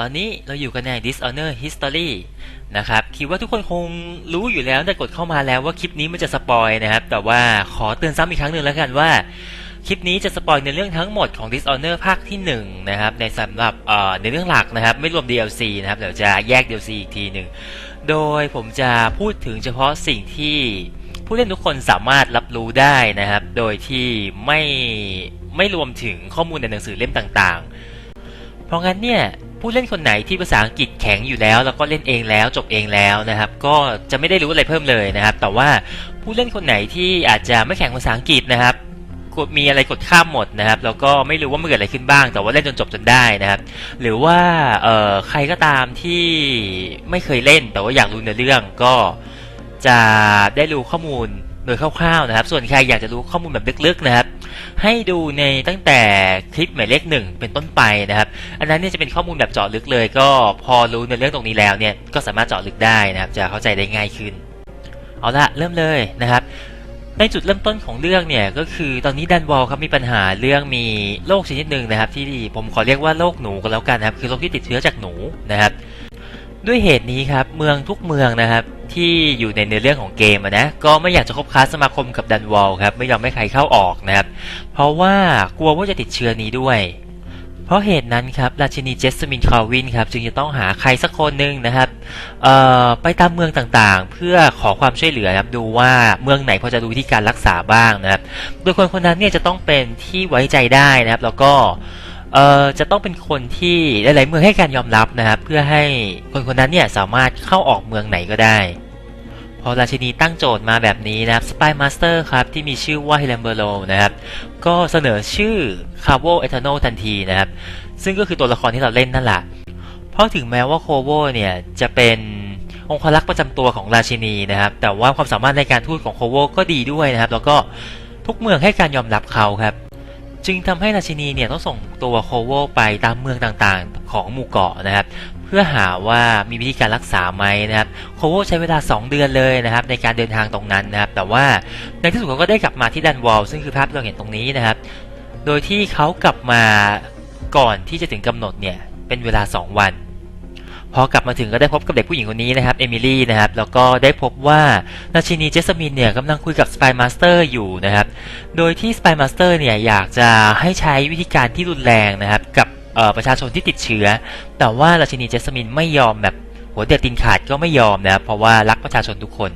ตอนนี้เราอยู่กันใน Dishonor History นะครับ คิดว่าทุกคนคงรู้อยู่แล้วแต่กดเข้ามาแล้วว่าคลิปนี้มันจะสปอยนะครับ แต่ว่าขอเตือนซ้ำอีกครั้งหนึ่งแล้วกันว่า คลิปนี้จะสปอยในเรื่องทั้งหมดของ Dishonor ภาคที่1นะครับ ในสำหรับในเรื่องหลักนะครับ ไม่รวม DLC นะครับ เดี๋ยวจะแยก DLC อีกทีหนึ่ง โดยผมจะพูดถึงเฉพาะสิ่งที่ผู้เล่นทุกคนสามารถรับรู้ได้นะครับ โดยที่ไม่ไม่รวมถึงข้อมูลในหนังสือเล่มต่างๆ เพราะงั้นเนี่ย ผู้เล่นคนไหนที่ภาษาอังกฤษแข็งอยู่แล้ว แล้วก็เล่นเองแล้วจบเองแล้วนะครับ ก็จะไม่ได้รู้อะไรเพิ่มเลยนะครับ แต่ว่าผู้เล่นคนไหนที่อาจจะไม่แข็งภาษาอังกฤษนะครับมีอะไรกดข้ามหมดนะครับแล้วก็ไม่รู้ว่ามันเกิดอะไรขึ้นบ้าง แต่ว่าเล่นจนจบจนได้นะครับ หรือว่าเออใครก็ตามที่ไม่เคยเล่น แต่ว่าอยากรู้ในเรื่องก็จะได้รู้ข้อมูลโดยคร่าวๆนะครับ ส่วนใครอยากจะรู้ข้อมูลแบบลึกๆนะครับ ให้ดูในตั้งแต่คลิปหมายเลขหนึ่งเป็นต้นไปนะครับ อันนั้นเนี่ยจะเป็นข้อมูลแบบเจาะลึกเลย ก็พอรู้ในเรื่องตรงนี้แล้วเนี่ยก็สามารถเจาะลึกได้นะครับ จะเข้าใจได้ง่ายขึ้น เอาละเริ่มเลยนะครับในจุดเริ่มต้นของเรื่องเนี่ยก็คือตอนนี้ดันวอลครับมีปัญหาเรื่องมีโรคชนิดหนึ่งนะครับ ที่ผมขอเรียกว่าโรคหนูก็แล้วกันนะครับ คือโรคที่ติดเชื้อจากหนูนะครับ ด้วยเหตุนี้ครับเมืองทุกเมืองนะครับที่อยู่ในเนื้อเรื่องของเกมนะก็ไม่อยากจะคบค้าสมาคมกับดันวอลครับไม่ยอมให้ใครเข้าออกนะครับเพราะว่ากลัวว่าจะติดเชื้อนี้ด้วย เพราะเหตุนั้นครับราชินีเจสมินคาวินครับจึงจะต้องหาใครสักคนหนึ่งนะครับไปตามเมืองต่างๆ เพื่อขอความช่วยเหลือครับดูว่าเมืองไหนพอจะรู้วิธีการรักษาบ้างนะครับ โดยคนคนนั้นเนี่ยจะต้องเป็นที่ไว้ใจได้นะครับ แล้วก็ เอ่อจะต้องเป็นคนที่หลายๆเมืองให้การยอมรับนะครับเพื่อให้คนคนนั้นเนี่ยสามารถเข้าออกเมืองไหนก็ได้ พอราชินีตั้งโจทย์มาแบบนี้นะครับสปายมาสเตอร์ครับที่มีชื่อว่าเฮเลนเบโรนะครับก็เสนอชื่อคาโวเอทาน l ทันทีนะครับซึ่งก็คือตัวละครที่เราเล่นนั่นแหละเพราะถึงแม้ว่าโคโวเนี่ยจะเป็นองครักษ์ประจำตัวของราชินีนะครับ แต่ว่าความสามารถในการทูตของโคโวก็ดีด้วยนะครับ แล้วก็ทุกเมืองให้การยอมรับเขาครับ จึงทำให้ราชินีเนี่ยต้องส่งตัวโคโวไปตามเมืองต่างๆ ของหมู่เกาะนะครับ เพื่อหาว่ามีวิธีการรักษาไหมนะครับโคโวใช้เวลา 2 เดือนเลยนะครับ ในการเดินทางตรงนั้นนะครับ แต่ว่าในที่สุดเขาก็ได้กลับมาที่ดันวอลซึ่งคือภาพที่เราเห็นตรงนี้นะครับ โดยที่เขากลับมาก่อนที่จะถึงกำหนดเนี่ยเป็นเวลา 2 วัน พอกลับมาถึงก็ได้พบกับเด็กผู้หญิงคนนี้นะครับเอมิลี่นะครับแล้วก็ได้พบว่าราชินีเจสมินเนี่ยกำลังคุยกับสไปมาสเตอร์อยู่นะครับโดยที่สไปมาสเตอร์เนี่ยอยากจะให้ใช้วิธีการที่รุนแรงนะครับกับประชาชนที่ติดเชื้อ แต่ว่าราชินีเจสมินไม่ยอมแบบหัวเดือดตีนขาดก็ไม่ยอมนะครับเพราะว่ารักประชาชนทุกคน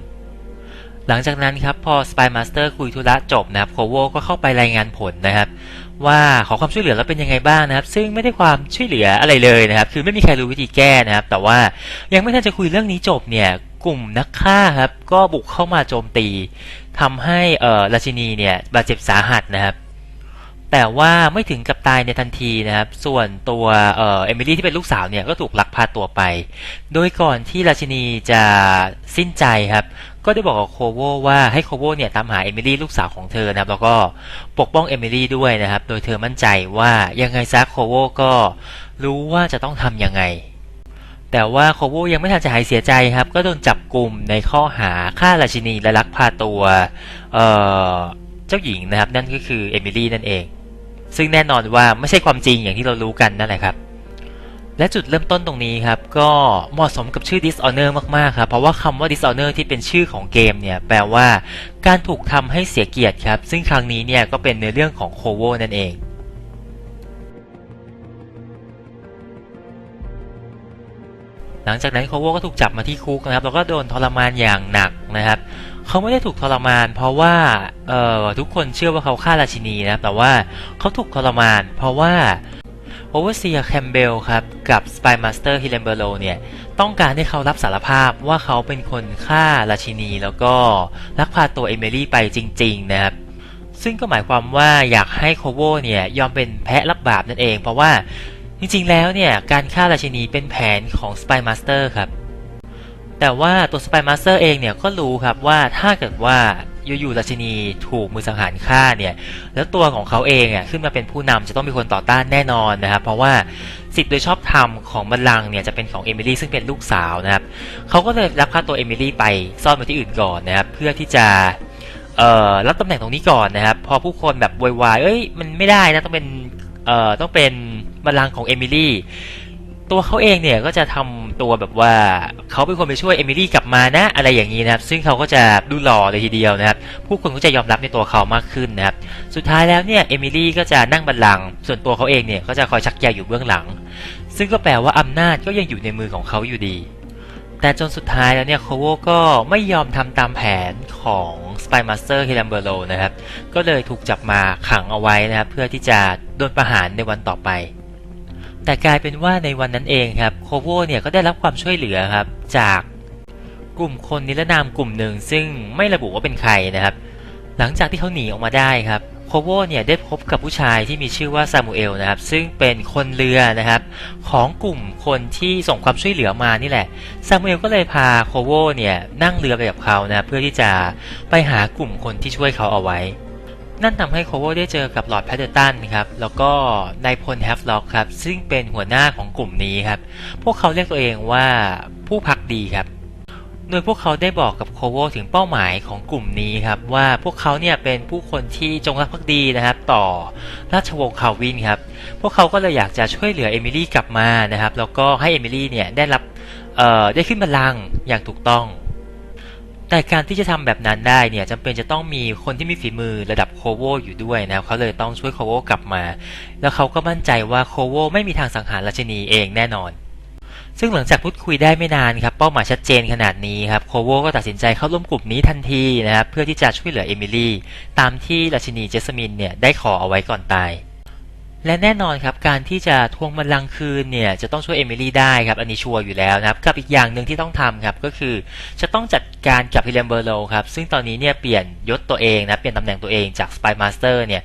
หลังจากนั้นครับพอสปายมาสเตอร์คุยธุระจบนะครับโคโวก็เข้าไปรายงานผลนะครับ ว่าขอความช่วยเหลือแล้วเป็นยังไงบ้างนะครับ ซึ่งไม่ได้ความช่วยเหลืออะไรเลยนะครับ คือไม่มีใครรู้วิธีแก้นะครับ แต่ว่ายังไม่ทันจะคุยเรื่องนี้จบเนี่ยกลุ่มนักฆ่าครับก็บุกเข้ามาโจมตีทำให้เอ่อราชินีเนี่ยบาดเจ็บสาหัสนะครับ แต่ว่าไม่ถึงกับตายในทันทีนะครับ ส่วนตัวเอ่อเอมิลี่ที่เป็นลูกสาวเนี่ยก็ถูกลักพาตัวไป โดยก่อนที่ราชินีจะสิ้นใจครับ ก็ได้บอกกับโคโวว่าให้โคโวเนี่ยตามหาเอมิลี่ลูกสาวของเธอนะครับแล้วก็ปกป้องเอมิลี่ด้วยนะครับ โดยเธอมั่นใจว่ายังไงซะโคโวก็รู้ว่าจะต้องทำยังไง แต่ว่าโคโวยังไม่ทันจะหายเสียใจครับ ก็โดนจับกลุ่มในข้อหาฆ่าราชินีและลักพาตัวเอ่อเจ้าหญิงนะครับ นั่นก็คือเอมิลี่นั่นเอง ซึ่งแน่นอนว่าไม่ใช่ความจริงอย่างที่เรารู้กันนั่นแหละครับ และจุดเริ่มต้นตรงนี้ครับ ก็เหมาะสมกับชื่อ Dishonor มาก ๆ ครับ เพราะว่าคำว่า Dishonor ที่เป็นชื่อของเกมเนี่ย แปลว่าการถูกทำให้เสียเกียรติครับ ซึ่งครั้งนี้เนี่ยก็เป็นในเรื่องของโคโวนั่นเองหลังจากนั้นโคโวก็ถูกจับมาที่คุกนะครับแล้วก็โดนทรมานอย่างหนักนะครับเขาไม่ได้ถูกทรมาน เพราะว่าเอ่อทุกคนเชื่อว่าเขาฆ่าราชินีนะครับแต่ว่าเขาถูกทรมาน เพราะว่า โอเวอร์เซียแคมเบลครับกับสไปมาสเตอร์ฮิเลนเบโรเนี่ยต้องการให้เขารับสารภาพว่าเขาเป็นคนฆ่าราชินี แล้วก็ลักพาตัวเอมิลี่ไปจริงๆนะครับซึ่งก็หมายความว่าอยากให้โคโวเนี่ยยอมเป็นแพะรับบาปนั่นเอง เพราะว่าจริงๆแล้วเนี่ยการฆ่าราชินีเป็นแผนของสไปมาสเตอร์ครับแต่ว่าตัวสไปมาสเตอร์เองเนี่ยก็รู้ครับว่าถ้าเกิดว่า อยู่ๆราชินีถูกมือสังหารฆ่าเนี่ยแล้วตัวของเขาเองอะขึ้นมาเป็นผู้นำจะต้องมีคนต่อต้านแน่นอนนะครับ เพราะว่าสิทธิ์โดยชอบธรรมของบัลลังเนี่ยจะเป็นของเอมิลี่ซึ่งเป็นลูกสาวนะครับเขาก็เลยรับพาตัวเอมิลี่ไปซ่อนไว้ที่อื่นก่อนนะครับ เพื่อที่จะเอ่อรับตำแหน่งตรงนี้ก่อนนะครับ พอผู้คนแบบโวยวายเอ้ยมันไม่ได้นะต้องเป็นเอ่อต้องเป็นบัลลังก์ของเอมิลี่ ตัวเขาเองเนี่ยก็จะทำตัวแบบว่าเขาเป็นคนไปช่วยเอมิลี่กลับมานะ อะไรอย่างนี้นะครับ ซึ่งเขาก็จะดูหล่อเลยทีเดียวนะครับ ผู้คนก็จะยอมรับในตัวเขามากขึ้นนะครับ สุดท้ายแล้วเนี่ยเอมิลี่ก็จะนั่งบัลลังก์ส่วนตัวเขาเองเนี่ยก็จะคอยชักใยอยู่เบื้องหลัง ซึ่งก็แปลว่าอำนาจก็ยังอยู่ในมือของเขาอยู่ดี แต่จนสุดท้ายแล้วเนี่ยโคโวก็ไม่ยอมทำตามแผนของ Spy Master h e l a m b e r o นะครับ ก็เลยถูกจับมาขังเอาไว้นะครับเพื่อที่จะโดนประหารในวันต่อไป แต่กลายเป็นว่าในวันนั้นเองครับโคโวเนี่ยก็ได้รับความช่วยเหลือครับจากกลุ่มคนนิรนามกลุ่มหนึ่งซึ่งไม่ระบุว่าเป็นใครนะครับ หลังจากที่เขาหนีออกมาได้ครับโคโวเนี่ยได้พบกับผู้ชายที่มีชื่อว่าซามูเอลนะครับ ซึ่งเป็นคนเรือนะครับ ของกลุ่มคนที่ส่งความช่วยเหลือมานี่แหละซามูเอลก็เลยพาโคโวเนี่ยนั่งเรือไปกับเขานะเพื่อที่จะไปหากลุ่มคนที่ช่วยเขาเอาไว้ นั่นทำให้โคโวได้เจอกับลอร์ดแพดเดอร์ตันครับ แล้วก็นายพลแฮฟล็อกครับ ซึ่งเป็นหัวหน้าของกลุ่มนี้ครับ พวกเขาเรียกตัวเองว่าผู้พักดีครับ โดยพวกเขาได้บอกกับโคโวถึงเป้าหมายของกลุ่มนี้ครับ ว่าพวกเขาเนี่ยเป็นผู้คนที่จงรักภักดีนะครับ ต่อราชวงศ์คาวินครับ พวกเขาก็เลยอยากจะช่วยเหลือเอมิลี่กลับมานะครับ แล้วก็ให้เอมิลี่เนี่ยได้รับเอ่อได้ขึ้นบัลลังก์อย่างถูกต้อง แต่การที่จะทำแบบนั้นได้เนี่ยจำเป็นจะต้องมีคนที่มีฝีมือระดับโคโวอยู่ด้วยนะครับเขาเลยต้องช่วยโคโวกลับมา แล้วเขาก็มั่นใจว่าโคโวไม่มีทางสังหารราชินีเองแน่นอน ซึ่งหลังจากพูดคุยได้ไม่นานครับเป้าหมายชัดเจนขนาดนี้ครับโคโวก็ตัดสินใจเข้าร่วมกลุ่มนี้ทันทีนะครับเพื่อที่จะช่วยเหลือเอมิลี่ตามที่ราชินีเจสมินเนี่ยได้ขอเอาไว้ก่อนตาย และแน่นอนครับการที่จะทวงบัลลังก์คืนเนี่ยจะต้องช่วยเอมิลี่ได้ครับอันนี้ชัวร์อยู่แล้วนะครับกับอีกอย่างหนึ่งที่ต้องทำครับก็คือจะต้องจัดการกับฮิเลมเบอร์โลครับซึ่งตอนนี้เนี่ยเปลี่ยนยศตัวเองนะเปลี่ยนตำแหน่งตัวเองจากสไปมาสเตอร์เนี่ย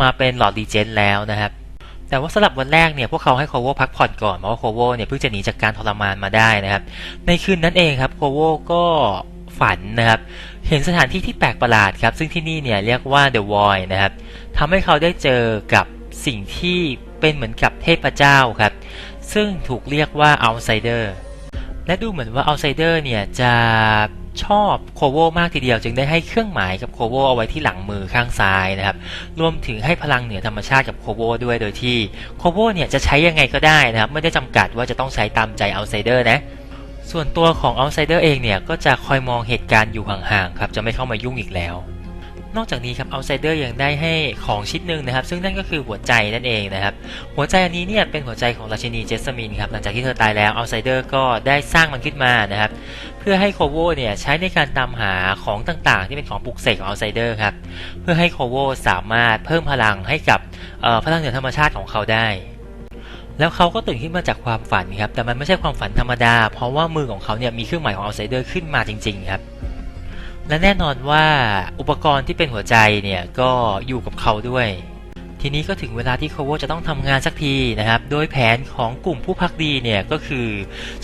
มาเป็นหลอดดีเจนแล้วนะครับแต่ว่าสำหรับวันแรกเนี่ยพวกเขาให้โคโวพักผ่อนก่อนเพราะว่าโคโวเนี่ยเพิ่งจะหนีจากการทรมานมาได้นะครับในคืนนั้นเองครับโคโวก็ฝันนะครับเห็นสถานที่ที่แปลกประหลาดครับซึ่งที่นี่เนี่ยเรียกว่า The Void นะครับทำให้เขาได้เจอกับ สิ่งที่เป็นเหมือนกับเทพเจ้าครับ ซึ่งถูกเรียกว่า Outsider และดูเหมือนว่า Outsider เนี่ยจะชอบโคโวมากทีเดียวจึงได้ให้เครื่องหมายกับโคโวเอาไว้ที่หลังมือข้างซ้ายนะครับ รวมถึงให้พลังเหนือธรรมชาติกับโคโวด้วยโดยที่โคโวเนี่ยจะใช้ยังไงก็ได้นะครับ ไม่ได้จำกัดว่าจะต้องใช้ตามใจ Outsider นะ ส่วนตัวของ Outsider เองเนี่ยก็จะคอยมองเหตุการณ์อยู่ห่างๆครับ จะไม่เข้ามายุ่งอีกแล้ว นอกจากนี้ครับ Outsider ยังได้ให้ของชิ้นหนึ่งนะครับ ซึ่งนั่นก็คือหัวใจนั่นเองนะครับ หัวใจอันนี้เนี่ยเป็นหัวใจของราชินีเจสมินครับ หลังจากที่เธอตายแล้ว Outsider ก็ได้สร้างมันขึ้นมานะครับ เพื่อให้โคโวเนี่ยใช้ในการตามหาของต่างๆ ที่เป็นของปลุกเสกของ Outsider ครับ เพื่อให้โคโวสามารถเพิ่มพลังให้กับพลังเหนือธรรมชาติของเขาได้แล้วเขาก็ตื่นขึ้นมาจากความฝันครับ แต่มันไม่ใช่ความฝันธรรมดา เพราะว่ามือของเขาเนี่ยมีเครื่องหมายของ Outsider ขึ้นมาจริงๆครับ และแน่นอนว่าอุปกรณ์ที่เป็นหัวใจเนี่ยก็อยู่กับเขาด้วย ทีนี้ก็ถึงเวลาที่โคโวจะต้องทำงานสักทีนะครับ โดยแผนของกลุ่มผู้พักดีเนี่ยก็คือ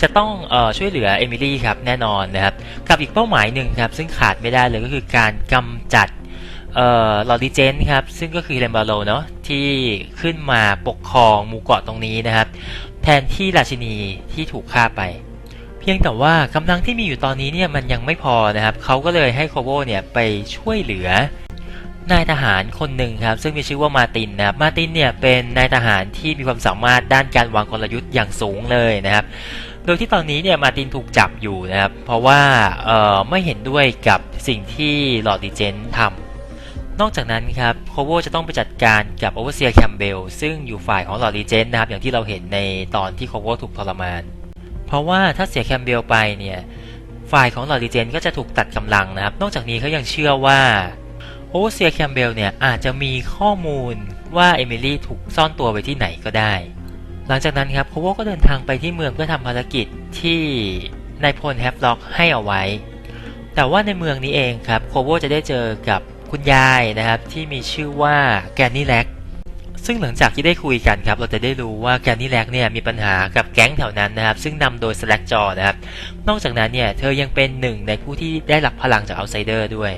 จะต้องออช่วยเหลือเอมิลี่ครับแน่นอนนะครับ กับอีกเป้าหมายหนึ่งครับ ซึ่งขาดไม่ได้เลยก็คือการกำจัดออลอริเจนครับ ซึ่งก็คือเรมบาโลเนาะที่ขึ้นมาปกครองหมู่เกาะตรงนี้นะครับ แทนที่ราชินีที่ถูกฆ่าไป พียงแต่ว่ากำลังที่มีอยู่ตอนนี้เนี่ยมันยังไม่พอนะครับเขาก็เลยให้โคโบเนี่ยไปช่วยเหลือนายทหารคนหนึ่งครับซึ่งมีชื่อว่ามาตินนะครับมาตินเนี่ยเป็นนายทหารที่มีความสามารถด้านการวางกลยุทธ์อย่างสูงเลยนะครับ โดยที่ตอนนี้เนี่ยมาตินถูกจับอยู่นะครับ เพราะว่าเอ่อไม่เห็นด้วยกับสิ่งที่ลอร์ดดิเจนทำนอกจากนั้นครับโคโวจะต้องไปจัดการกับโอเวอร์เซียแคมเบลซึ่งอยู่ฝ่ายของลอร์ดดิเจนนะครับอย่างที่เราเห็นในตอนที่โคโวถูกทรมาน เพราะว่าถ้าเสียแคมเบลไปเนี่ยฝ่ายของลอริเจนก็จะถูกตัดกำลังนะครับ นอกจากนี้เขายังเชื่อว่าโอเวอร์เซียแคมเบลเนี่ยอาจจะมีข้อมูลว่าเอมิลี่ถูกซ่อนตัวไว้ที่ไหนก็ได้ หลังจากนั้นครับโคโวก็เดินทางไปที่เมืองเพื่อทำภารกิจที่นายพลแฮฟล็อกให้เอาไว้ แต่ว่าในเมืองนี้เองครับโคโวจะได้เจอกับคุณยายนะครับที่มีชื่อว่าแกนนี่แล็ก ซึ่งหลังจากที่ได้คุยกันครับเราจะได้รู้ว่าแกนนี่แลกเนี่ยมีปัญหากับแก๊งแถวนั้นนะครับซึ่งนำโดยสแลกจอนะครับนอกจากนั้นเนี่ยเธอยังเป็นหนึ่งในผู้ที่ได้รับพลังจากเอาไซเดอร์ด้วย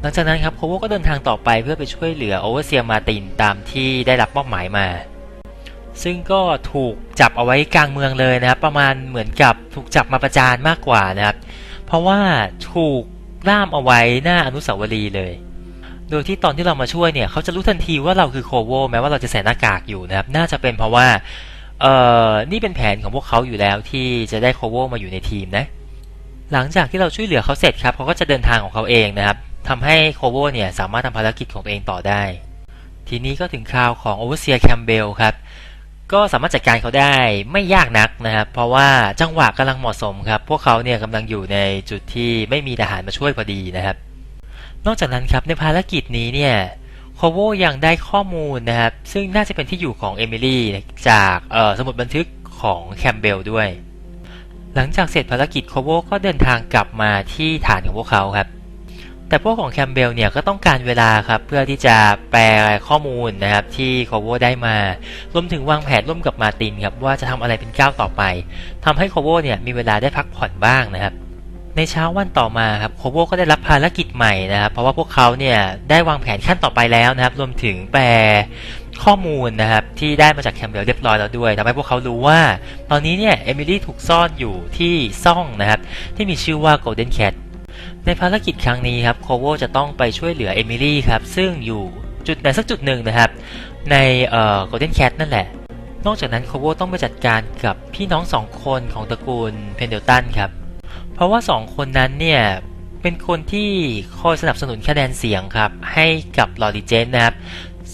หลังจากนั้นครับโคโวก็เดินทางต่อไปเพื่อไปช่วยเหลือโอเวอร์เซียมาตินตามที่ได้รับมอบหมายมา ซึ่งก็ถูกจับเอาไว้กลางเมืองเลยนะครับ ประมาณเหมือนกับถูกจับมาประจานมากกว่านะครับ เพราะว่าถูกล่ามเอาไว้หน้าอนุสาวรีย์เลย โดยที่ตอนที่เรามาช่วยเนี่ยเขาจะรู้ทันทีว่าเราคือโคโวแม้ว่าเราจะใส่หน้ากากอยู่นะครับ น่าจะเป็นเพราะว่าเอ่อนี่เป็นแผนของพวกเขาอยู่แล้วที่จะได้โคโวมาอยู่ในทีมนะ หลังจากที่เราช่วยเหลือเขาเสร็จครับเขาก็จะเดินทางของเขาเองนะครับทำให้โคโวเนี่ยสามารถทำภารกิจของตัวเองต่อได้ ทีนี้ก็ถึงคราวของโอเวอร์เซียแคมเบลครับก็สามารถจัดการเขาได้ไม่ยากนักนะครับ เพราะว่าจังหวะกำลังเหมาะสมครับ พวกเขาเนี่ยกำลังอยู่ในจุดที่ไม่มีทหารมาช่วยพอดีนะครับ นอกจากนั้นครับในภารกิจนี้เนี่ยโคโวยังได้ข้อมูลนะครับ ซึ่งน่าจะเป็นที่อยู่ของเอมิลี่จากสมุดบันทึกของแคมเบลด้วย หลังจากเสร็จภารกิจโคโวก็เดินทางกลับมาที่ฐานของพวกเขาครับ แต่พวกของแคมเบลเนี่ยก็ต้องการเวลาครับ เพื่อที่จะแปลข้อมูลนะครับที่โคโวได้มารวมถึงวางแผนร่วมกับมาตินครับว่าจะทำอะไรเป็นก้าวต่อไปทำให้โคโวเนี่ยมีเวลาได้พักผ่อนบ้างนะครับ ในเช้าวันต่อมาครับโคโวก็ได้รับภารกิจใหม่นะครับ เพราะว่าพวกเขาเนี่ยได้วางแผนขั้นต่อไปแล้วนะครับ รวมถึงแปลข้อมูลนะครับที่ได้มาจากแคมเบลเรียบร้อยแล้วด้วยทำให้พวกเขารู้ว่า ตอนนี้เนี่ยเอมิลี่ถูกซ่อนอยู่ที่ซ่องนะครับ ที่มีชื่อว่า Golden Cat ในภารกิจครั้งนี้ครับโคโวจะต้องไปช่วยเหลือเอมิลี่ครับ ซึ่งอยู่จุดไหนสักจุดหนึ่งนะครับ ในเอ่อ Golden Cat นั่นแหละ นอกจากนั้นโคโวต้องไปจัดการกับพี่น้องสองคนของตระกูลเพนเดลตันครับ เพราะว่าสองคนนั้นเนี่ย เป็นคนที่คอยสนับสนุนคะแนนเสียงครับ ให้กับลอริเจนนะครับ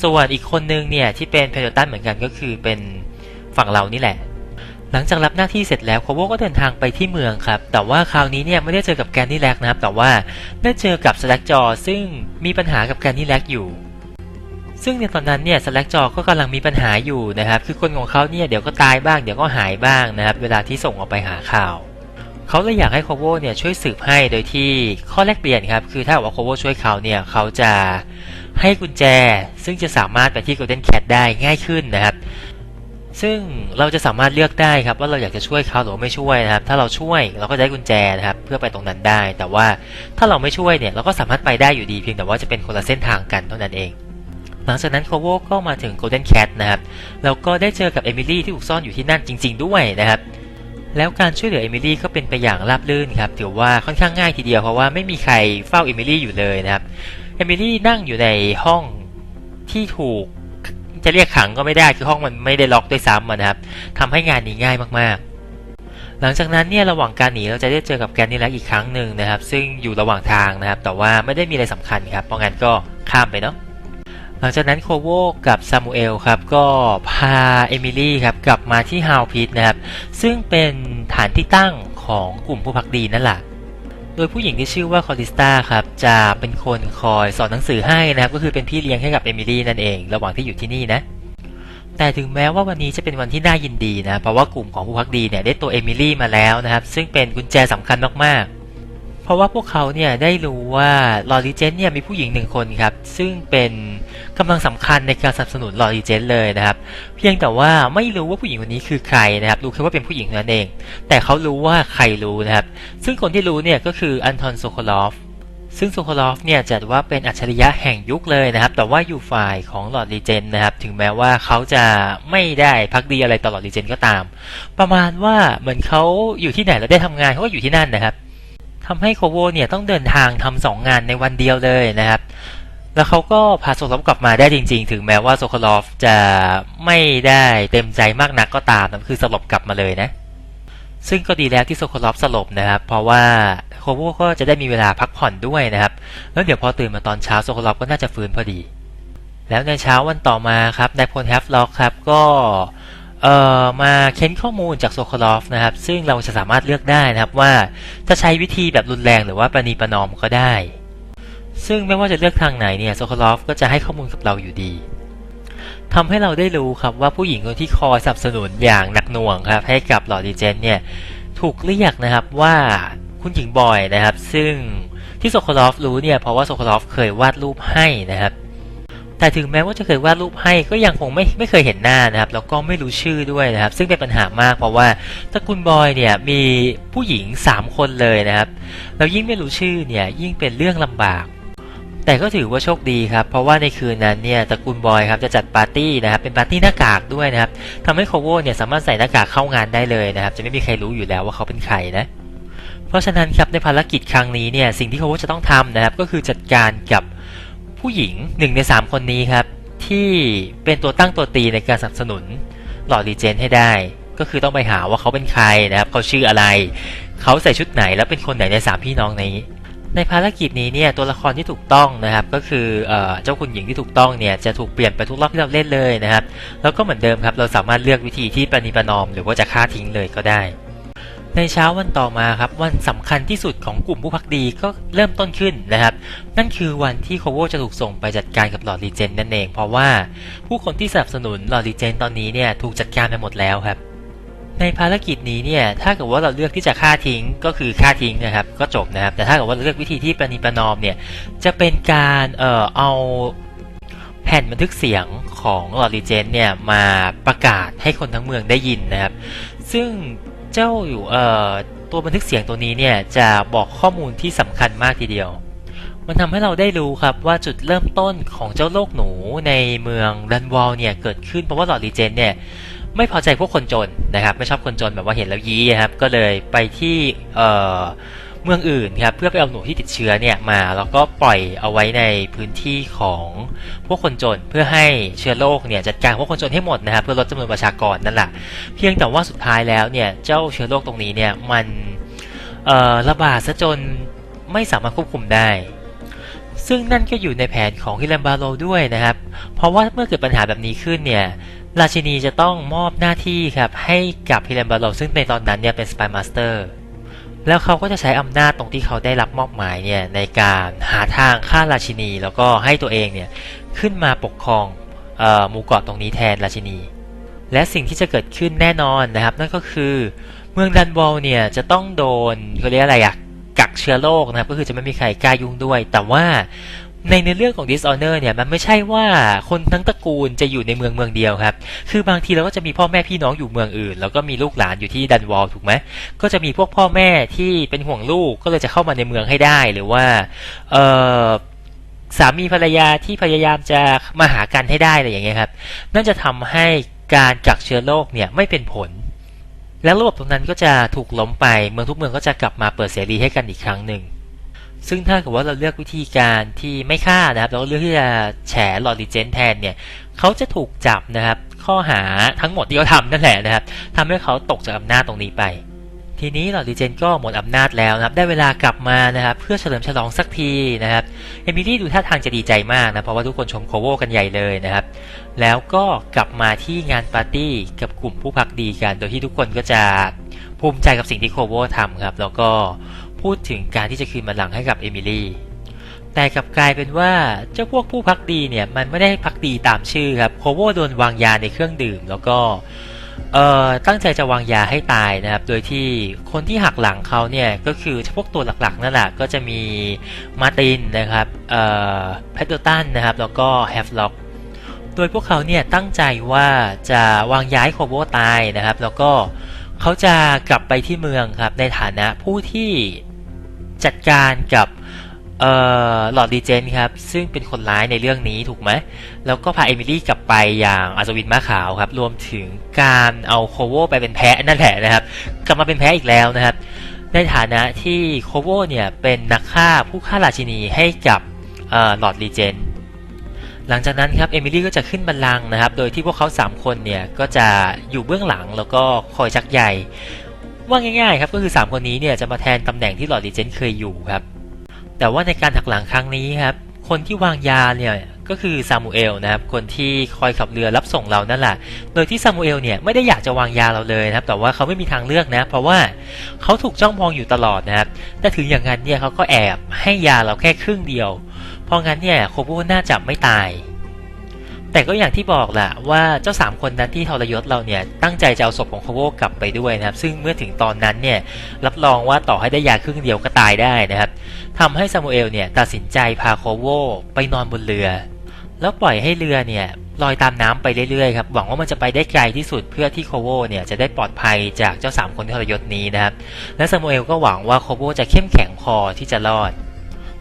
ส่วนอีกคนนึงเนี่ย ที่เป็นเพนเดลตันเหมือนกันก็คือเป็นฝั่งเรานี่แหละ หลังจากรับหน้าที่เสร็จแล้วโคโวก็เดินทางไปที่เมืองครับ แต่ว่าคราวนี้เนี่ยไม่ได้เจอกับแกนนี่แลกนะครับ แต่ว่าได้เจอกับสแลกจอซึ่งมีปัญหากับแกนนี่แลกอยู่ซึ่งในตอนนั้นเนี่ยสแลกจอก็กำลังมีปัญหาอยู่นะครับ คือคนของเขาเนี่ยเดี๋ยวก็ตายบ้าง เดี๋ยวก็หายบ้างนะครับ เวลาที่ส่งออกไปหาข่าว เขาเลยอยากให้โคโวเนี่ยช่วยสืบให้โดยที่ข้อแลกเปลี่ยนครับคือถ้าหากว่าโคโวช่วยเขาเนี่ยเขาจะให้กุญแจ ซึ่งจะสามารถไปที่ Golden Cat ได้ง่ายขึ้นนะครับ ซึ่งเราจะสามารถเลือกได้ครับว่าเราอยากจะช่วยเขาหรือไม่ช่วยนะครับ ถ้าเราช่วยเราก็ได้กุญแจนะครับเพื่อไปตรงนั้นได้ แต่ว่าถ้าเราไม่ช่วยเนี่ยเราก็สามารถไปได้อยู่ดีเพียงแต่ว่าจะเป็นคนละเส้นทางกันเท่านั้นเองหลังจากนั้นโคโวก็มาถึง Golden Cat นะครับแล้วก็ได้เจอกับเอมิลี่ที่ถูกซ่อนอยู่ที่นั่นจริง ๆ ด้วยนะครับ แล้วการช่วยเหลือเอมิลี่ก็เป็นไปอย่างราบรื่นครับถือว่าค่อนข้างง่ายทีเดียวเพราะว่าไม่มีใครเฝ้าเอมิลี่อยู่เลยนะครับเอมิลี่นั่งอยู่ในห้องที่ถูกจะเรียกขังก็ไม่ได้คือห้องมันไม่ได้ล็อกด้วยซ้ำนะครับทำให้งานนี้ง่ายมากๆหลังจากนั้นเนี่ยระหว่างการหนีเราจะได้เจอกับแกนนี่แลกอีกครั้งหนึ่งนะครับ ซึ่งอยู่ระหว่างทางนะครับ แต่ว่าไม่ได้มีอะไรสำคัญครับเพราะงั้นก็ข้ามไปเนาะ หลังจากนั้นโคโวกับซามูเอลครับก็พาเอมิลี่ครับกลับมาที่ฮาวพิทนะครับซึ่งเป็นฐานที่ตั้งของกลุ่มผู้พักดีนั่นแหละโดยผู้หญิงที่ชื่อว่าคอริสตาครับจะเป็นคนคอยสอนหนังสือให้นะครับก็คือเป็นพี่เลี้ยงให้กับเอมิลี่นั่นเอง ระหว่างที่อยู่ที่นี่นะแต่ถึงแม้ว่าวันนี้จะเป็นวันที่น่ายินดีนะเพราะว่ากลุ่มของผู้พักดีเนี่ยได้ตัวเอมิลี่มาแล้วนะครับซึ่งเป็นกุญแจสำคัญมากๆ เพราะว่าพวกเขาเนี่ยได้รู้ว่าลอริเจนเนี่ยมีผู้หญิงหนึ่งคนครับ ซึ่งเป็นกำลังสำคัญในการสนับสนุนลอริเจนเลยนะครับ เพียงแต่ว่าไม่รู้ว่าผู้หญิงคนนี้คือใครนะครับ รู้แค่ว่าเป็นผู้หญิงนั้นเอง แต่เขารู้ว่าใครรู้นะครับ ซึ่งคนที่รู้เนี่ยก็คืออันทอนโซโคลอฟซึ่งโซโคลอฟเนี่ยจัดว่าเป็นอัจฉริยะแห่งยุคเลยนะครับ แต่ว่าอยู่ฝ่ายของหลอดลีเจนนะครับ ถึงแม้ว่าเขาจะไม่ได้พักดีอะไรต่อหลอดลีเจนก็ตาม ประมาณว่าเหมือนเขาอยู่ที่ไหนแล้วได้ทำงานเขาก็อยู่ที่นั่นนะครับ ทำให้โคโวเนี่ยต้องเดินทางทำสองงานในวันเดียวเลยนะครับ แล้วเขาก็พาโซคลอฟกลับมาได้จริง ๆ ถึงแม้ว่าโซคลอฟจะไม่ได้เต็มใจมากนักก็ตามนะคือสลบกลับมาเลยนะ ซึ่งก็ดีแล้วที่โซคลอฟสลบนะครับ เพราะว่าโคโวก็จะได้มีเวลาพักผ่อนด้วยนะครับ แล้วเดี๋ยวพอตื่นมาตอนเช้าโซคลอฟก็น่าจะฟื้นพอดี แล้วในเช้าวันต่อมาครับนายพลแฮฟล็อกครับก็เอ่อมาเค้นข้อมูลจากโซโคลอฟนะครับ ซึ่งเราจะสามารถเลือกได้นะครับว่าจะใช้วิธีแบบรุนแรงหรือว่าประนีประนอมก็ได้ ซึ่งไม่ว่าจะเลือกทางไหนเนี่ยโซโคลอฟก็จะให้ข้อมูลกับเราอยู่ดีทำให้เราได้รู้ครับว่าผู้หญิงคนที่คอยสนับสนุนอย่างหนักหน่วงครับให้กับหลอดดีเจนเนี่ยถูกเรียกนะครับว่าคุณหญิงบอยนะครับ ซึ่งที่โซโคลอฟรู้เนี่ยเพราะว่าโซโคลอฟเคยวาดรูปให้นะครับ แต่ถึงแม้ว่าจะเคยวาดรูปให้ก็ยังคงไม่ไม่เคยเห็นหน้านะครับแล้วก็ไม่รู้ชื่อด้วยนะครับ ซึ่งเป็นปัญหามากเพราะว่าตระกูลบอยเนี่ยมีผู้หญิง 3 คนเลยนะครับแล้วยิ่งไม่รู้ชื่อเนี่ยยิ่งเป็นเรื่องลำบาก แต่ก็ถือว่าโชคดีครับ เพราะว่าในคืนนั้นเนี่ยตระกูลบอยครับจะจัดปาร์ตี้นะครับเป็นปาร์ตี้หน้ากากด้วยนะครับทำให้โคโวเนี่ยสามารถใส่หน้ากากเข้างานได้เลยนะครับ จะไม่มีใครรู้อยู่แล้วว่าเขาเป็นใครนะเพราะฉะนั้นครับในภารกิจครั้งนี้เนี่ยสิ่งที่โคโวจะต้องทำนะครับก็คือจัดการกับ ผู้หญิงหนึ่งในสามคนนี้ครับ ที่เป็นตัวตั้งตัวตีในการสนับสนุนหลอดรีเจนให้ได้ ก็คือต้องไปหาว่าเขาเป็นใครนะครับ เขาชื่ออะไร เขาใส่ชุดไหนแล้วเป็นคนไหนในสามพี่น้องนี้ในภารกิจนี้เนี่ยตัวละครที่ถูกต้องนะครับ ก็คือเออเจ้าคุณหญิงที่ถูกต้องเนี่ยจะถูกเปลี่ยนไปทุกรอบที่เราเล่นเลยนะครับ แล้วก็เหมือนเดิมครับเราสามารถเลือกวิธีที่ประนีประนอม หรือว่าจะฆ่าทิ้งเลยก็ได้ ในเช้าวันต่อมาครับวันสำคัญที่สุดของกลุ่มผู้พักดีก็เริ่มต้นขึ้นนะครับ นั่นคือวันที่โคโวจะถูกส่งไปจัดการกับหลอดรีเจนนั่นเอง เพราะว่าผู้คนที่สนับสนุนหลอดรีเจนตอนนี้เนี่ยถูกจัดการไปหมดแล้วครับ ในภารกิจนี้เนี่ยถ้าเกิดว่าเราเลือกที่จะฆ่าทิ้งก็คือฆ่าทิ้งนะครับ ก็จบนะครับ แต่ถ้าเกิดว่าเราเลือกวิธีที่ประนีประนอมเนี่ยจะเป็นการเอ่อเอาแผ่นบันทึกเสียงของหลอดรีเจนเนี่ยมาประกาศให้คนทั้งเมืองได้ยินนะครับ ซึ่ง เจ้าอยู่เอ่อตัวบันทึกเสียงตัวนี้เนี่ยจะบอกข้อมูลที่สำคัญมากทีเดียว มันทำให้เราได้รู้ครับว่าจุดเริ่มต้นของเจ้าโลกหนูในเมืองดันวอลเนี่ยเกิดขึ้นเพราะว่าหลอดรีเจนเนี่ยไม่พอใจพวกคนจนนะครับ ไม่ชอบคนจนแบบว่าเห็นแล้วยี้ครับ ก็เลยไปที่เอ่อ เมืองอื่นครับเพื่อไปเอาหนูที่ติดเชื้อเนี่ยมาแล้วก็ปล่อยเอาไว้ในพื้นที่ของพวกคนจนเพื่อให้เชื้อโรคเนี่ยจัดการพวกคนจนให้หมดนะครับเพื่อลดจำนวนประชากรนั่นแหละเพียงแต่ว่าสุดท้ายแล้วเนี่ยเจ้าเชื้อโรคตรงนี้เนี่ยมันระบาดซะจนไม่สามารถควบคุมได้ ซึ่งนั่นก็อยู่ในแผนของฮิลัมบาโลด้วยนะครับ เพราะว่าเมื่อเกิดปัญหาแบบนี้ขึ้นเนี่ยราชินีจะต้องมอบหน้าที่ครับให้กับฮิลัมบาโลซึ่งในตอนนั้นเนี่ยเป็นสปายมาสเตอร์ แล้วเขาก็จะใช้อำนาจตรงที่เขาได้รับมอบหมายเนี่ยในการหาทางฆ่าราชินี แล้วก็ให้ตัวเองเนี่ยขึ้นมาปกครองออหมู่เกาะตรงนี้แทนราชินี และสิ่งที่จะเกิดขึ้นแน่นอนนะครับ นั่นก็คือเมืองดันบอลเนี่ยจะต้องโดนเขาเรียกอะไรอะกักเชื้อโรคนะครับก็คือจะไม่มีใครกล้ายุ่งด้วย แต่ว่า ในในเรื่องของ Dishonor เนี่ยมันไม่ใช่ว่าคนทั้งตระกูลจะอยู่ในเมืองเมืองเดียวครับ คือบางทีเราก็จะมีพ่อแม่พี่น้องอยู่เมืองอื่น แล้วก็มีลูกหลานอยู่ที่ดันวอลถูกไหมก็จะมีพวกพ่อแม่ที่เป็นห่วงลูกก็เลยจะเข้ามาในเมืองให้ได้หรือว่าเออสามีภรรยาที่พยายามจะมาหากันให้ได้อะไรอย่างเงี้ยครับนั่นจะทำให้การกักเชื้อโรคเนี่ยไม่เป็นผล และระบบตรงนั้นก็จะถูกล้มไปเมืองทุกเมืองก็จะกลับมาเปิดเสรีให้กันอีกครั้งหนึ่ง ซึ่งถ้าเกิดว่าเราเลือกวิธีการที่ไม่ฆ่านะครับเราเลือกที่จะแฉหลอดดิเจนแทนเนี่ยเขาจะถูกจับนะครับ ข้อหาทั้งหมดที่เขาทำนั่นแหละนะครับทำให้เขาตกจากอำนาจตรงนี้ไป ทีนี้หลอดดิเจนก็หมดอำนาจแล้วนะครับ ได้เวลากลับมานะครับ เพื่อเฉลิมฉลองสักทีนะครับเอมิลี่ดูท่าทางจะดีใจมากนะเพราะว่าทุกคนชมโคโวกันใหญ่เลยนะครับ แล้วก็กลับมาที่งานปาร์ตี้กับกลุ่มผู้พักดีกัน โดยที่ทุกคนก็จะภูมิใจกับสิ่งที่โคโวทำครับ แล้วก็ พูดถึงการที่จะคืนบัลลังก์ให้กับเอมิลี่แต่กลับกลายเป็นว่าเจ้าพวกผู้พักดีเนี่ยมันไม่ได้พักดีตามชื่อครับโคโวโดนวางยาในเครื่องดื่ม แล้วก็เอ่อตั้งใจจะวางยาให้ตายนะครับ โดยที่คนที่หักหลังเขาเนี่ยก็คือพวกตัวหลักๆนั่นแหละก็จะมีมาร์ตินนะครับเอ่อแพตเตอร์ตันนะครับแล้วก็แฮฟล็อกโดยพวกเขาเนี่ยตั้งใจว่าจะวางย้ายโคโบตายนะครับ แล้วก็เขาจะกลับไปที่เมืองครับในฐานะผู้ที่ จัดการกับเอ่อหลอดดีเจนครับ ซึ่งเป็นคนร้ายในเรื่องนี้ถูกไหม แล้วก็พาเอมิลี่กลับไปอย่างอัศวินม้าขาวครับ รวมถึงการเอาโคโวไปเป็นแพะนั่นแหละนะครับ กลับมาเป็นแพะอีกแล้วนะครับ ในฐานะที่โคโวเนี่ยเป็นนักฆ่าผู้ฆ่าราชินีให้กับเอ่อหลอดดีเจน หลังจากนั้นครับเอมิลี่ก็จะขึ้นบัลลังก์นะครับ โดยที่พวกเขา 3 คนเนี่ยก็จะอยู่เบื้องหลังแล้วก็คอยชักใย ว่าง่ายๆครับก็คือ 3 คนนี้เนี่ยจะมาแทนตำแหน่งที่หลอดดิเจนเคยอยู่ครับ แต่ว่าในการหักหลังครั้งนี้ครับ คนที่วางยาเนี่ยก็คือซามูเอลนะครับ คนที่คอยขับเรือรับส่งเรานั่นแหละ โดยที่ซามูเอลเนี่ยไม่ได้อยากจะวางยาเราเลยนะครับ แต่ว่าเขาไม่มีทางเลือกนะ เพราะว่าเขาถูกจ้องมองอยู่ตลอดนะครับ แต่ถึงอย่างนั้นเนี่ยเขาก็แอบให้ยาเราแค่ครึ่งเดียว เพราะงั้นเนี่ยโคโบน่าจะไม่ตาย แต่ก็อย่างที่บอกแหละว่าเจ้าสามคนนั้นที่ทรยศเราเนี่ยตั้งใจจะเอาศพของโคโวกลับไปด้วยนะครับ ซึ่งเมื่อถึงตอนนั้นเนี่ยรับรองว่าต่อให้ได้ยาครึ่งเดียวก็ตายได้นะครับทำให้ซามูเอลเนี่ยตัดสินใจพาโคโวไปนอนบนเรือ แล้วปล่อยให้เรือเนี่ยลอยตามน้ำไปเรื่อยๆครับหวังว่ามันจะไปได้ไกลที่สุดเพื่อที่โคโวเนี่ยจะได้ปลอดภัยจากเจ้าสามคนที่ทรยศนี้นะครับและซามูเอลก็หวังว่าโคโวจะเข้มแข็งพอที่จะรอด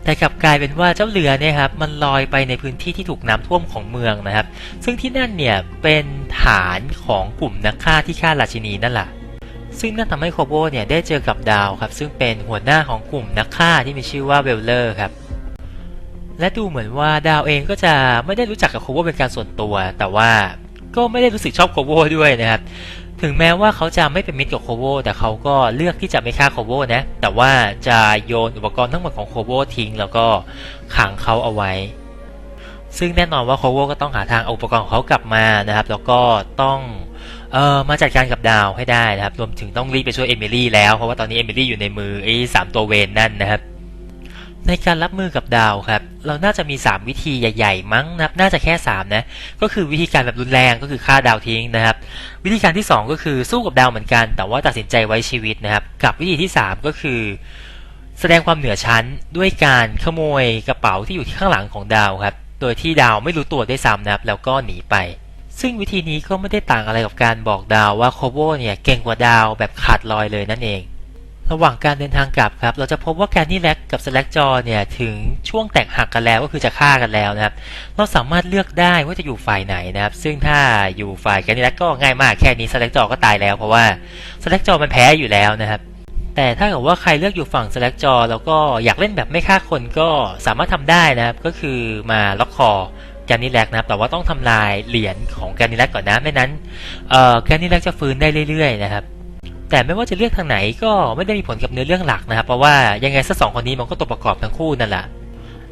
แต่กลับกลายเป็นว่าเจ้าเรือเนี่ยครับมันลอยไปในพื้นที่ที่ถูกน้ำท่วมของเมืองนะครับ ซึ่งที่นั่นเนี่ยเป็นฐานของกลุ่มนักฆ่าที่ฆ่าราชินีนั่นแหละซึ่งนั่นทำให้โคโบเนี่ยได้เจอกับดาวครับซึ่งเป็นหัวหน้าของกลุ่มนักฆ่าที่มีชื่อว่าเวลเลอร์ครับและดูเหมือนว่าดาวเองก็จะไม่ได้รู้จักกับโคโบเป็นการส่วนตัว แต่ว่าก็ไม่ได้รู้สึกชอบโคโวด้วยนะครับ ถึงแม้ว่าเขาจะไม่เป็นมิตรกับโคโวแต่เขาก็เลือกที่จะไม่ฆ่าโคโวนะ แต่ว่าจะโยนอุปกรณ์ทั้งหมดของโคโวทิ้ง แล้วก็ขังเขาเอาไว้ ซึ่งแน่นอนว่าโคโวก็ต้องหาทางเอาอุปกรณ์ของเขากลับมานะครับ แล้วก็ต้องเอ่อมาจัดการกับดาวให้ได้นะครับ รวมถึงต้องรีบไปช่วยเอมิลี่แล้ว เพราะว่าตอนนี้เอมิลี่อยู่ในมือไอ้สามตัวเวนนั่นนะครับ ในการรับมือกับดาวครับ เราน่าจะมี 3 วิธีใหญ่ ๆ มั้งนะครับน่าจะแค่ 3 นะ ก็คือวิธีการแบบรุนแรงก็คือฆ่าดาวทิ้งนะครับ วิธีการที่ 2 ก็คือสู้กับดาวเหมือนกัน แต่ว่าตัดสินใจไว้ชีวิตนะครับ กับวิธีที่ 3 ก็คือ แสดงความเหนือชั้นด้วยการขโมยกระเป๋าที่อยู่ที่ข้างหลังของดาวครับ โดยที่ดาวไม่รู้ตัวได้ซ้ำนะครับ แล้วก็หนีไป ซึ่งวิธีนี้ก็ไม่ได้ต่างอะไรกับการบอกดาวว่าโคโบเนี่ยเก่งกว่าดาวแบบขาดลอยเลยนั่นเอง ระหว่างการเดินทางกลับครับ เราจะพบว่าแกนนี่แล็กกับสแลกจอเนี่ยถึงช่วงแตกหักกันแล้วก็คือจะฆ่ากันแล้วนะครับ เราสามารถเลือกได้ว่าจะอยู่ฝ่ายไหนนะครับ ซึ่งถ้าอยู่ฝ่ายแกนนี่แล็กก็ง่ายมากแค่นี้สแลกจอก็ตายแล้ว เพราะว่าสแลกจอมันแพ้อยู่แล้วนะครับแต่ถ้าเกิดว่าใครเลือกอยู่ฝั่งสแลกจอแล้วก็อยากเล่นแบบไม่ฆ่าคนก็สามารถทำได้นะครับ ก็คือมาล็อกคอแกนนี่แล็กนะครับ แต่ว่าต้องทำลายเหรียญของแกนนี่แล็กก่อนนะไม่นั้นเออแกนนี่แล็กจะฟื้นได้เรื่อยๆนะครับ แต่ไม่ว่าจะเลือกทางไหนก็ไม่ได้มีผลกับเนื้อเรื่องหลักนะครับ เพราะว่ายังไงสักสองคนนี้มันก็ตัวประกอบทั้งคู่นั่นแหละ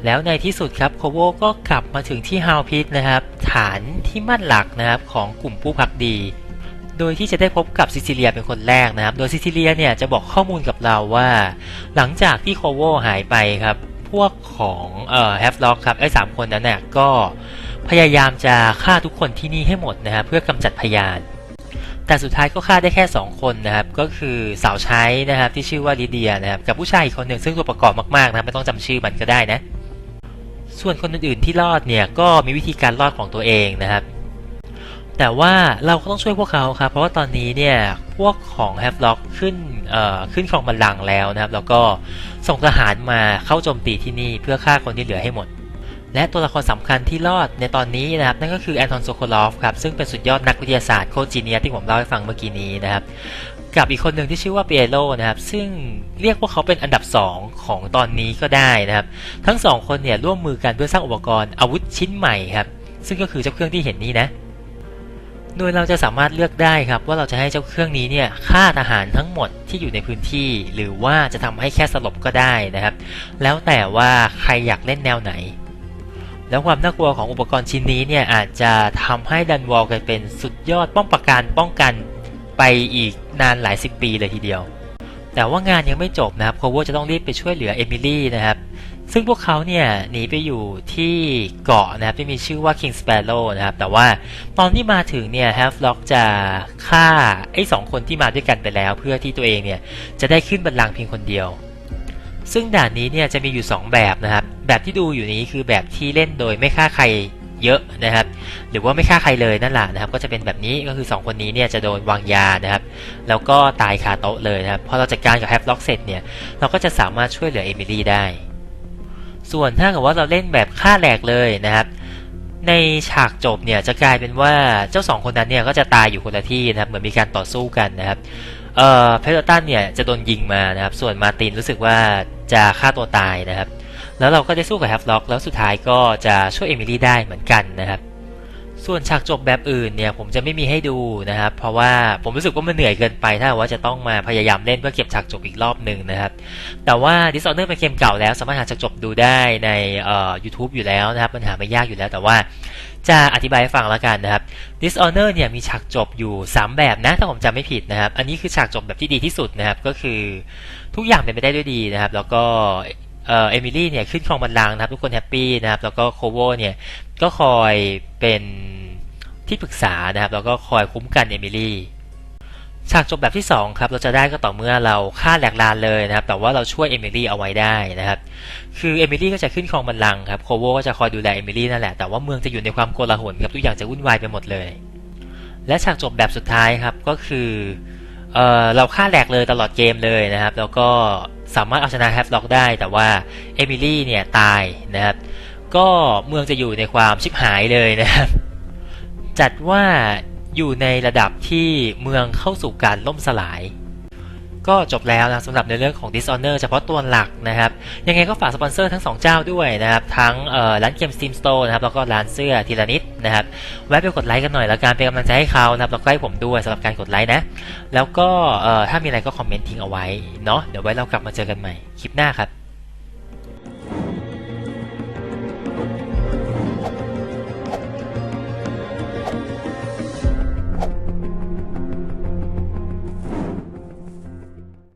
แล้วในที่สุดครับโคโวก็กลับมาถึงที่ฮาวพิทนะครับ ฐานที่มั่นหลักนะครับของกลุ่มผู้พักดี โดยที่จะได้พบกับซิซิเลียเป็นคนแรกนะครับ โดยซิซิเลียเนี่ยจะบอกข้อมูลกับเราว่า หลังจากที่โคโวหายไปครับ พวกของเอ่อแฮฟล็อกครับไอ้สามคนนั้นน่ยก็พยายามจะฆ่าทุกคนที่นี่ให้หมดนะครับเพื่อกำจัดพยาน แต่สุดท้ายก็ฆ่าได้แค่ 2 คนนะครับ ก็คือสาวใช้นะครับที่ชื่อว่าลิเดียนะครับกับผู้ชายอีกคนหนึ่งซึ่งตัวประกอบมากๆนะครับไม่ต้องจำชื่อมันก็ได้นะ ส่วนคนอื่นๆที่รอดเนี่ยก็มีวิธีการรอดของตัวเองนะครับ แต่ว่าเราก็ต้องช่วยพวกเขาครับเพราะว่าตอนนี้เนี่ยพวกของแฮฟล็อกขึ้นเอ่อขึ้นครองบัลลังก์แล้วนะครับ แล้วก็ส่งทหารมาเข้าโจมตีที่นี่เพื่อฆ่าคนที่เหลือให้หมด และตัวละครสำคัญที่รอดในตอนนี้นะครับนั่นก็คือแอนทอนโซโคลอฟครับซึ่งเป็นสุดยอดนักวิทยาศาสตร์โคจีเนียที่ผมเล่าให้ฟังเมื่อกี้นี้นะครับกับอีกคนหนึ่งที่ชื่อว่าเปียโรนะครับซึ่งเรียกว่าเขาเป็นอันดับ 2 ของตอนนี้ก็ได้นะครับทั้งสองคนเนี่ยร่วมมือกันเพื่อสร้างอุปกรณ์อาวุธชิ้นใหม่ครับซึ่งก็คือเจ้าเครื่องที่เห็นนี้นะโดยเราจะสามารถเลือกได้ครับว่าเราจะให้เจ้าเครื่องนี้เนี่ยฆ่าทหารทั้งหมดที่อยู่ในพื้นที่ หรือว่าจะทำให้แค่สลบก็ได้นะครับ แล้วแต่ว่าใครอยากเล่นแนวไหน แล้วความน่ากลัวของอุปกรณ์ชิ้นนี้เนี่ยอาจจะทำให้ดันวอลกลายเป็นสุดยอดป้องประกันป้องกันไปอีกนานหลายสิบปีเลยทีเดียว แต่ว่างานยังไม่จบนะครับโคโวอร์จะต้องรีบไปช่วยเหลือเอมิลี่นะครับ ซึ่งพวกเขาเนี่ยหนีไปอยู่ที่เกาะนะครับที่มีชื่อว่า King Sparrow นะครับ แต่ว่าตอนที่มาถึงเนี่ย Half Lock จะฆ่าไอ้สองคนที่มาด้วยกันไปแล้ว เพื่อที่ตัวเองเนี่ยจะได้ขึ้นบัลลังก์เพียงคนเดียว ซึ่งด่านนี้เนี่ยจะมีอยู่ 2 แบบนะครับ แบบที่ดูอยู่นี้คือแบบที่เล่นโดยไม่ฆ่าใครเยอะนะครับ หรือว่าไม่ฆ่าใครเลยนั่นแหละนะครับ ก็จะเป็นแบบนี้ก็คือ 2 คนนี้เนี่ยจะโดนวางยานะครับ แล้วก็ตายคาโต๊ะเลยนะครับ พอเราจัดการกับแฮปล็อกเสร็จเนี่ย เราก็จะสามารถช่วยเหลือเอมิลี่ได้ ส่วนถ้าเกิดว่าเราเล่นแบบฆ่าแหลกเลยนะครับ ในฉากจบเนี่ยจะกลายเป็นว่าเจ้าสองคนนั้นเนี่ยก็จะตายอยู่คนละที่นะครับ เหมือนมีการต่อสู้กันนะครับ เอ่อเพเทอร์ตันเนี่ยจะโดนยิงมานะครับ ส่วนมาตินรู้สึกว่าจะฆ่าตัวตายนะครับ แล้วเราก็ได้สู้กับแฮฟล็อกแล้วสุดท้ายก็จะช่วยเอมิลี่ได้เหมือนกันนะครับ ส่วนฉากจบแบบอื่นเนี่ยผมจะไม่มีให้ดูนะครับ เพราะว่าผมรู้สึกว่ามันเหนื่อยเกินไป ถ้าว่าจะต้องมาพยายามเล่นเพื่อเก็บฉากจบอีกรอบหนึ่งนะครับ แต่ว่า Dishonored เป็นเกมเก่าแล้วสามารถหาฉากจบดูได้ในเอ่อ YouTube อยู่แล้วนะครับมันหาไม่ยากอยู่แล้วแต่ว่าจะอธิบายให้ฟังแล้วกันนะครับ Dishonor เนี่ยมีฉากจบอยู่ 3 แบบนะ ถ้าผมจำไม่ผิดนะครับ อันนี้คือฉากจบแบบที่ดีที่สุดนะครับ ก็คือทุกอย่างเป็นไปได้ด้วยดีนะครับ แล้วก็เอเอมิลี่เนี่ยขึ้นครองบัลลังก์นะครับ ทุกคนแฮปปี้นะครับ แล้วก็โคโวเนี่ย ก็คอยเป็นที่ปรึกษานะครับแล้วก็คอยคุ้มกันเอมิลี่ฉากจบแบบที่2ครับเราจะได้ก็ต่อเมื่อเราฆ่าแหลกลานเลยนะครับ แต่ว่าเราช่วยเอมิลี่เอาไว้ได้นะครับ คือเอมิลี่ก็จะขึ้นครองบัลลังก์ครับโคโวก็จะคอยดูแลเอมิลี่นั่นแหละแต่ว่าเมืองจะอยู่ในความโกลาหลครับทุกอย่างจะวุ่นวายไปหมดเลย และฉากจบแบบสุดท้ายครับก็คือเออเราฆ่าแหลกเลยตลอดเกมเลยนะครับ แล้วก็สามารถเอาชนะแฮฟล็อกได้ แต่ว่าเอมิลี่เนี่ยตายนะครับ ก็เมืองจะอยู่ในความชิบหายเลยนะครับ จัดว่าอยู่ในระดับที่เมืองเข้าสู่การล่มสลาย ก็จบแล้วนะสำหรับในเรื่องของ Dishonor เฉพาะตัวหลักนะครับ ยังไงก็ฝากสปอนเซอร์ทั้ง 2 เจ้าด้วยนะครับ ทั้งร้านเกม Steam Store นะครับ แล้วก็ร้านเสื้อทีละนิดนะครับ แวะไปกดไลค์กันหน่อยและกันเป็นกำลังใจให้เขานะครับแล้วก็ให้ผมด้วยสำหรับการกดไลค์นะ แล้วก็ถ้ามีอะไรก็คอมเมนต์ทิ้งเอาไว้เนาะเดี๋ยวไว้เรากลับมาเจอกันใหม่คลิปหน้าครับ